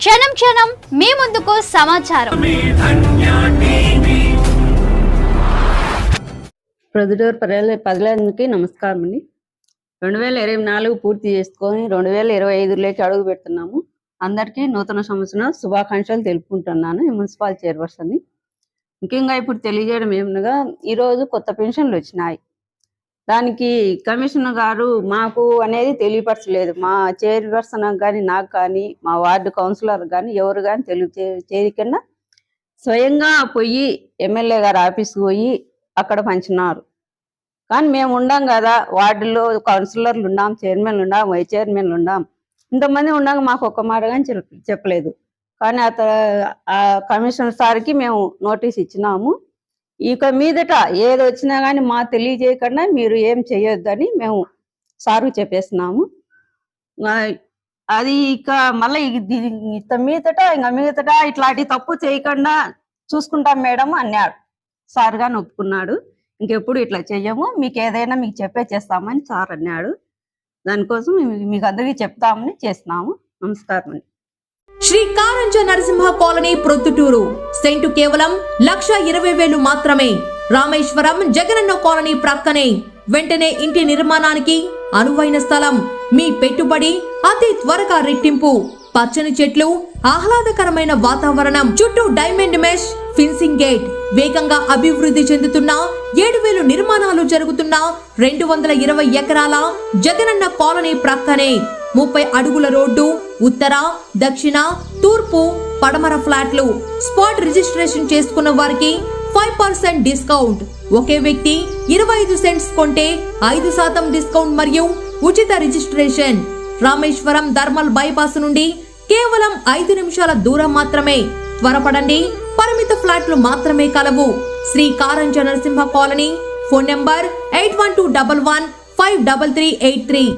క్షణం క్షణం మీ ముందుకు సమాచారం. ప్రొద్దుటూరు ప్రజల నమస్కారం అండి రెండు వేల ఇరవై నాలుగు పూర్తి చేసుకొని రెండు వేల ఇరవై ఐదులోకి అడుగు పెడుతున్నాము. అందరికీ నూతన సంవత్సరం శుభాకాంక్షలు తెలుపుకుంటున్నాను. ఈ మున్సిపల్ చైర్పర్సన్ని. ముఖ్యంగా ఇప్పుడు తెలియజేయడం ఏమనగా ఈరోజు కొత్త పెన్షన్లు వచ్చినాయి. దానికి కమిషనర్ గారు మాకు అనేది తెలియపరచలేదు. మా చైర్పర్సన్ కానీ నాకు కానీ మా వార్డు కౌన్సిలర్ కానీ ఎవరు కానీ తెలియ చేయకుండా స్వయంగా పోయి ఎమ్మెల్యే గారు ఆఫీస్కి పోయి అక్కడ పంచినారు. కానీ మేము ఉండాం కదా వార్డులో కౌన్సిలర్లు ఉన్నాం చైర్మన్లు ఉన్నాం వైస్ చైర్మన్లు ఉన్నాం. ఇంతమంది ఉండాక మాకు ఒక్క మాట కానీ చెప్పలేదు. కానీ అత ఆ కమిషనర్ సార్కి మేము నోటీస్ ఇచ్చినాము. ఇక మీదట ఏది వచ్చినా కానీ మా తెలియజేయకుండా మీరు ఏం చేయొద్దని మేము సారు చెప్పేస్తున్నాము. అది ఇక మళ్ళీ ఇంత మీదట ఇంకా మీదట ఇట్లాంటి తప్పు చేయకుండా చూసుకుంటాం మేడం అన్నాడు. సార్ గాని ఒప్పుకున్నాడు. ఇంకెప్పుడు ఇట్లా చెయ్యము మీకు ఏదైనా మీకు చెప్పే చేస్తామని సార్ అన్నాడు. దానికోసం మీకు అందరికీ చెప్తామని చేస్తున్నాము. నమస్కారం అండి శ్రీ కారంజ నరసింహ కాలనీ ప్రొద్దుటూరు. సెంటు కేవలం లక్ష ఇరవై వేలు మాత్రమే. రామేశ్వరం జగనన్న కాలనీ ప్రక్కనే. వెంటనే ఇంటి నిర్మాణానికి అనువైన స్థలం. మీ పెట్టుబడి అతి త్వరగా రెట్టింపు. పచ్చని చెట్లు ఆహ్లాదకరమైన వాతావరణం చుట్టూ డైమండ్ మెష్ ఫిన్సింగ్ గేట్. వేగంగా అభివృద్ధి చెందుతున్న ఏడు వేలు నిర్మాణాలు జరుగుతున్న రెండు వందల ఇరవై ఎకరాల జగనన్న కాలనీ ప్రక్కనే. ముప్పై అడుగుల రోడ్డు ఉత్తర దక్షిణ తూర్పు పడమర ఫ్లాట్లు. స్పాట్ రిజిస్ట్రేషన్ చేసుకున్న వారికి ఫైవ్ పర్సెంట్ డిస్కౌంట్. ఒకే వ్యక్తి ఇరవై ఐదు సెంట్స్ కొంటే ఐదు శాతం డిస్కౌంట్ మరియు ఉచిత రిజిస్ట్రేషన్. రామేశ్వరం ధర్మల్ బైపాస్ నుండి కేవలం ఐదు నిమిషాల దూరం మాత్రమే. త్వరపడండి పరిమిత ఫ్లాట్లు మాత్రమే కలవు. Shri Karanja Narasimha colony phone number eight one two double one five double three eight three.